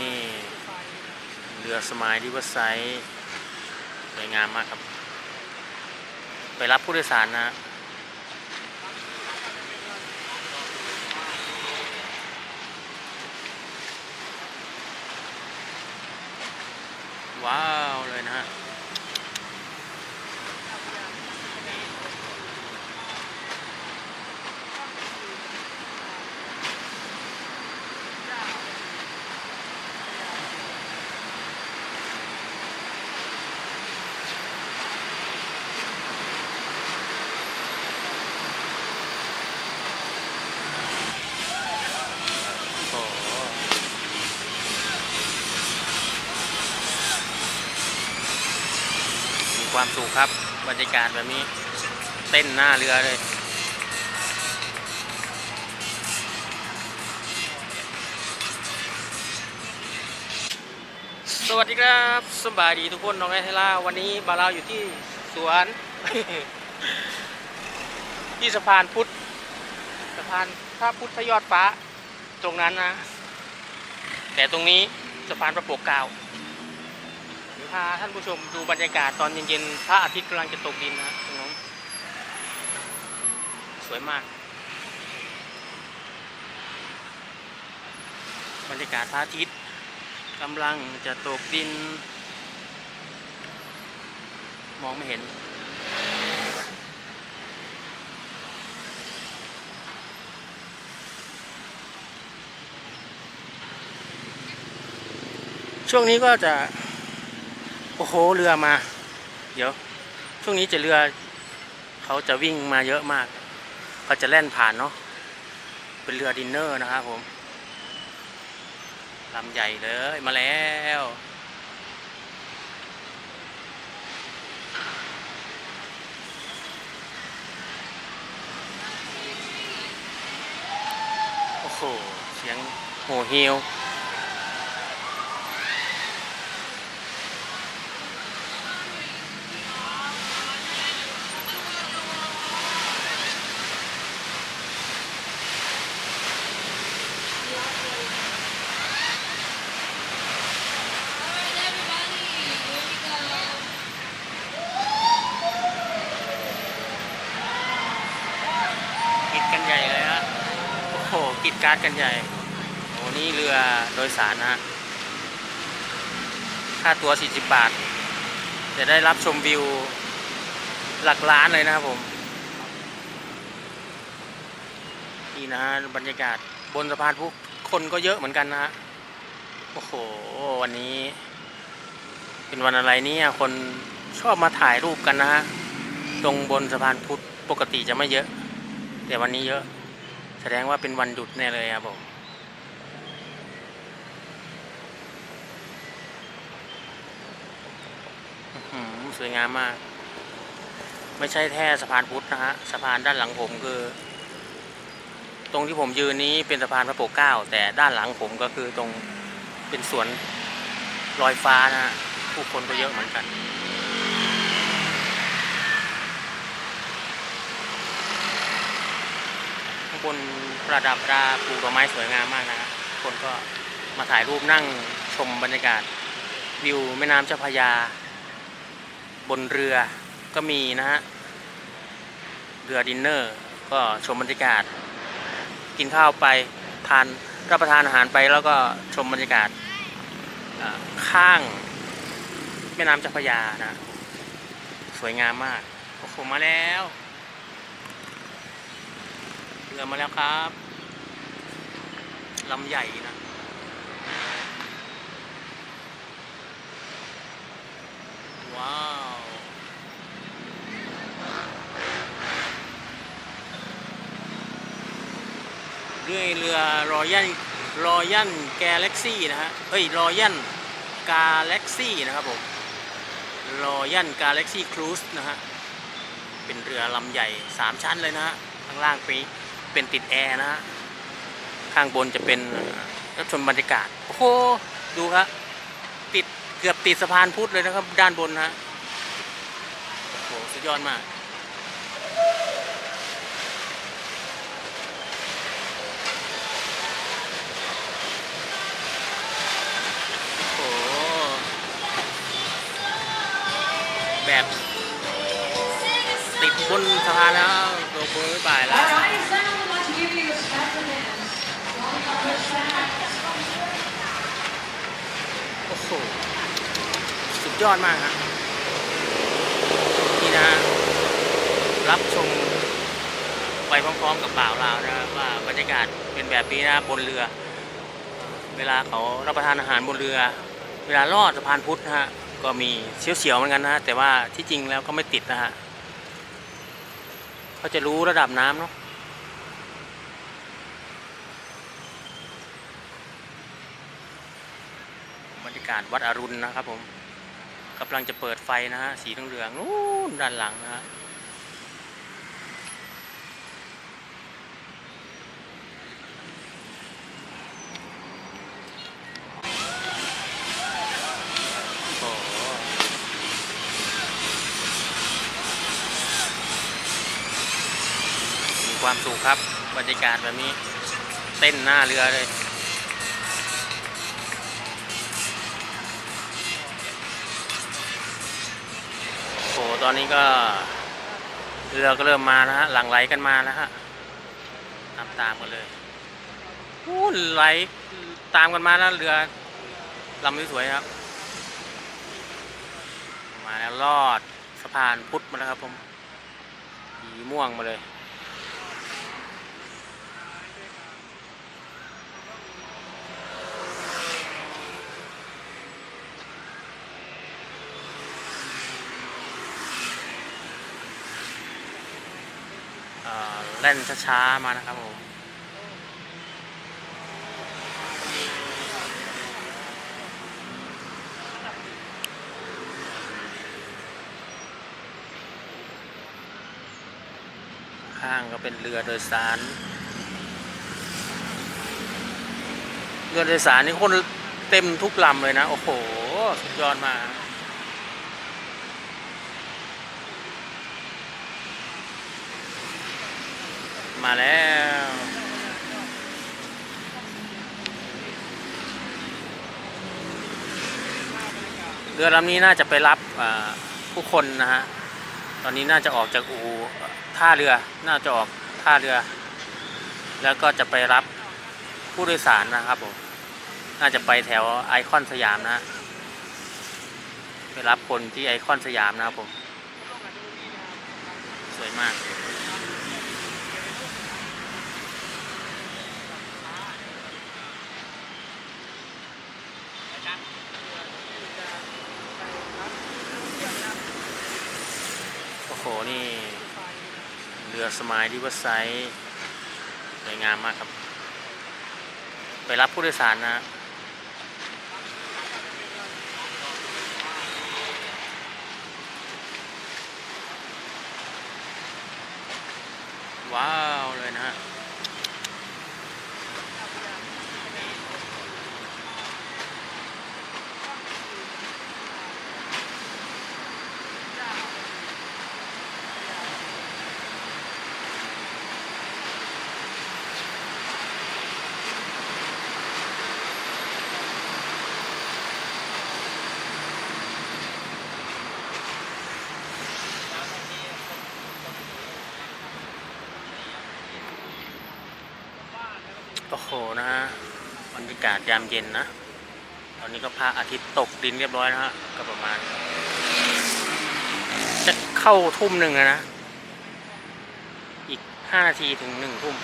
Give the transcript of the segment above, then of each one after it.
นี่ เรือสมายริเวอร์ไซด์สวยงามมากครับ ไปรับผู้โดยสารนะฮะว้าวเลยนะฮะ โอ้โหมี ความสุขครับ บรรยากาศแบบนี้ เต้นหน้าเรือเลย สวัสดีครับสบายดีทุกคนน้องไอเทล่าวันนี้บาเราอยู่ที่สวน ที่สะพานพุทธสะพานพระพุทธยอดฟ้า ตรงนั้นนะ แต่ตรงนี้สะพานประปกเกล้าวาท่านผู้ชมดูบรรยากาศตอนเย็นๆพระอาทิตย์กำลังจะตกดินนะตรงนั้นสวยมาก บรรยากาศพระอาทิตย์กำลังจะตกดิน มองไม่เห็น ช่วงนี้ก็จะ โอ้โหเรือมา เดี๋ยว ช่วงนี้จะเรือเขาจะวิ่งมาเยอะมากเขาจะแล่นผ่านเนาะเป็นเรือดินเนอร์นะครับผมลำใหญ่เลยมาแล้วโอ้โหเสียงโหเฮียว กิดกันใหญ่เลยฮะ โอ้โห การ์ดกันใหญ่ โอ้นี่เรือโดยสารนะฮะค่าตัว 40 บาท จะได้รับชมวิวหลักล้านเลยนะครับผม นี่นะฮะบรรยากาศบนสะพานพุกคนก็เยอะเหมือนกันนะฮะโอ้โห วันนี้ เป็นวันอะไรเนี่ยคนชอบมาถ่ายรูปกันนะฮะตรงบนสะพานพุทธปกติจะไม่เยอะ แต่วันนี้เยอะ ดงว่าเป็นวันหยุดแน่เลยครับผมสวยงามมาก ไม่ใช่แค่สะพานพุทธนะฮะสะพานด้านหลังผมคือ ตรงที่ผมยืนนี้เป็นสะพานพระปกเก้า แต่ด้านหลังผมก็คือตรงเป็นสวนลอยฟ้านะฮะผู้คนก็เยอะเหมือนกัน ข้างบนประดับประดาปลูกดอกไม้สวยงามมากนะฮะคนก็มาถ่ายรูปนั่งชมบรรยากาศ วิวแม่น้ำเจ้าพระยา บนเรือก็มีนะฮะเรือดินเนอร์ ก็ชมบรรยากาศ กินข้าวไปทานรับประทานอาหารไปแล้วก็ชมบรรยากาศข้างแม่น้ำเจ้าพระยานะ สวยงามมาก โอ้โหมาแล้ว รือมาแล้วครับลำใหญ่นะว้าวเรือเรือรอยันรอยันแกเล็กซี่นะฮะเฮ้ยรอยันกาแล็กซี่นะครับผมรอยันกาแล็กซี่ครูซนะฮะเป็นเรือลำใหญ่สามชั้นเลยนะฮะข้างล่างปี เป็นติดแอร์นะข้างบนจะเป็นรับชมบรรยากาศโอ้โหดูครับติดเกือบติดสะพานพุทธเลยนะครับ ด้านบนฮะโอ้โหสุดยอดมากแบบติดบนสะพานแล้วโดนปุ่ไม่บ่ายแล้ว สุดยอดมากฮะนี่นะ รับชมไปพร้อมๆกับบ่าวลาวนะครับว่าบรรยากาศเป็นแบบนี้นะบนเรือ เวลาเขารับประทานอาหารบนเรือ เวลาลอดสะพานพุทธนะฮะก็มีเสียวๆเหมือนกันนะฮะแต่ว่าที่จริงแล้วก็ไม่ติดนะฮะเขาจะรู้ระดับน้ำเนาะ บรรยากาศวัดอรุณนะครับ ผมกำลังจะเปิดไฟนะฮะสีเหลืองๆนู้นด้านหลังนะฮะมีความสุขครับบรรยากาศแบบนี้ เต้นหน้าเรือเลย โอ้โหตอนนี้ก็เรือก็เริ่มมานะฮะหลังไหลกันมานะฮะตามตามกันเลยอู้ไหลตามกันมาแล้วเรือลำนี้สวยครับ มาแล้วลอดสะพานพุทธมาแล้วครับผมสีม่วงมาเลย ล่นช้าๆมานะครับผมข้างก็เป็นเรือโดยสาร เรือโดยสารนี่คนเต็มทุกลำเลยนะ โอ้โห สุดยอดมาก มาแล้ว เรือลำนี้น่าจะไปรับผู้คนนะฮะ ตอนนี้น่าจะออกจากอู่ท่าเรือ น่าจะออกท่าเรือ แล้วก็จะไปรับผู้โดยสารนะครับผม น่าจะไปแถวไอคอนสยามนะฮะ ไปรับคนที่ไอคอนสยามนะครับผม สวยมาก โอ้โห นี่ เรือสมายริเวอร์ไซด์สวยงามมากครับ ไปรับผู้โดยสารนะฮะว้าวเลยนะฮะ โอ้โหนะฮะบรรยากาศยามเย็นนะ ตอนนี้ก็พระอาทิตย์ตกดินเรียบร้อยนะฮะก็ประมาณ จะเข้าทุ่มหนึ่งนะ อีกห้านาทีถึงหนึ่งทุ่ม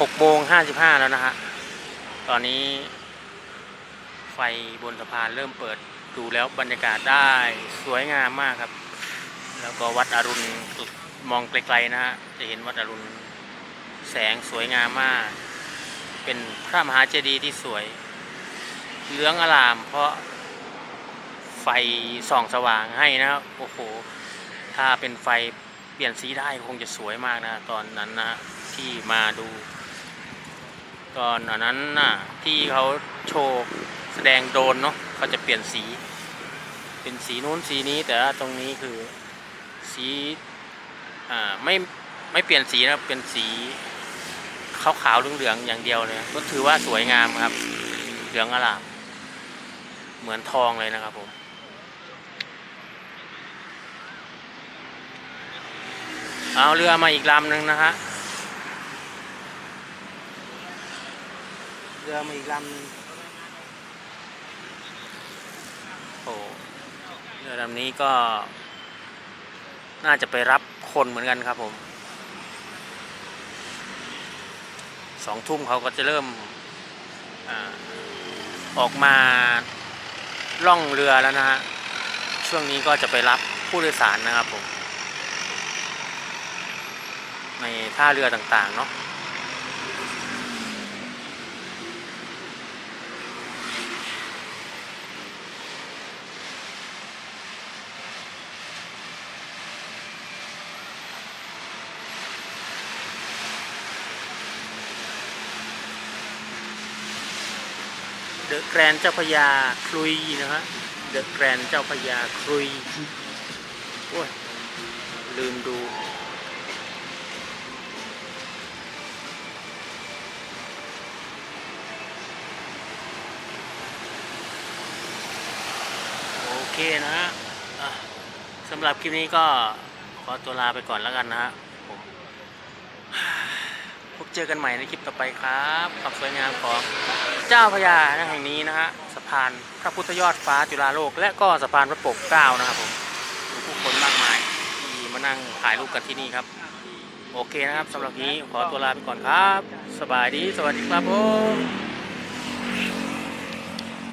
หกโมงห้าสิบห้าแล้วนะฮะ ตอนนี้ ไฟบนสะพานเริ่มเปิดดูแล้วบรรยากาศได้สวยงามมากครับ แล้วก็วัดอรุณมองไกลๆนะฮะ จะเห็นวัดอรุณ แสงสวยงามมาก เป็นพระมหาเจดีย์ที่สวย เหลืองอลามเพราะไฟส่องสว่างให้นะครับโอ้โหถ้าเป็นไฟเปลี่ยนสีได้คงจะสวยมากนะ ตอนนั้นนะที่มาดู ตอนนั้นน่ะที่เขาโชว์แสดงโดนเนาะเขาจะเปลี่ยนสี เป็นสีนู้นสีนี้แต่ว่าตรงนี้คือสีอ่าไม่ไม่เปลี่ยนสีนะเป็นสี ขาวขาวๆเหลืองๆอย่างเดียวเลย ก็ถือว่าสวยงามครับ เหลืองอลามเหมือนทองเลยนะครับผมเอาเรือมาอีกลำหนึ่งนะฮะเรือมาอีกลำหนึ่งเรือลำนี้ก็ น่าจะไปรับคนเหมือนกันครับผม สองทุ่มเขาก็จะเริ่มอออกมาล่องเรือแล้วนะฮะ ช่วงนี้ก็จะไปรับผู้โดยสารนะครับผม ในท่าเรือต่างๆเนาะ แกรนเจ้าพยาครุยนะฮะเดอะแกรนเจ้าพยาครุยโอ้ยลืมดูโอเคนะฮะสำหรับคลิปนี้ก็ขอตัวลาไปก่อนแล้วกันนะฮะ เจอกันใหม่ในคลิปต่อไปครับความสวยงามของเจ้าพญาแห่งนี้นะฮะสะพานพระพุทธยอดฟ้าจุฬาโลก และก็สะพานพระปกเกล้านะครับผมมีผู้คนมากมายที่มานั่งถ่ายรูปกันที่นี่ครับ โอเคนะครับสำหรับนี้ขอตัวลาไปก่อนครับ สบายดี สวัสดีครับผม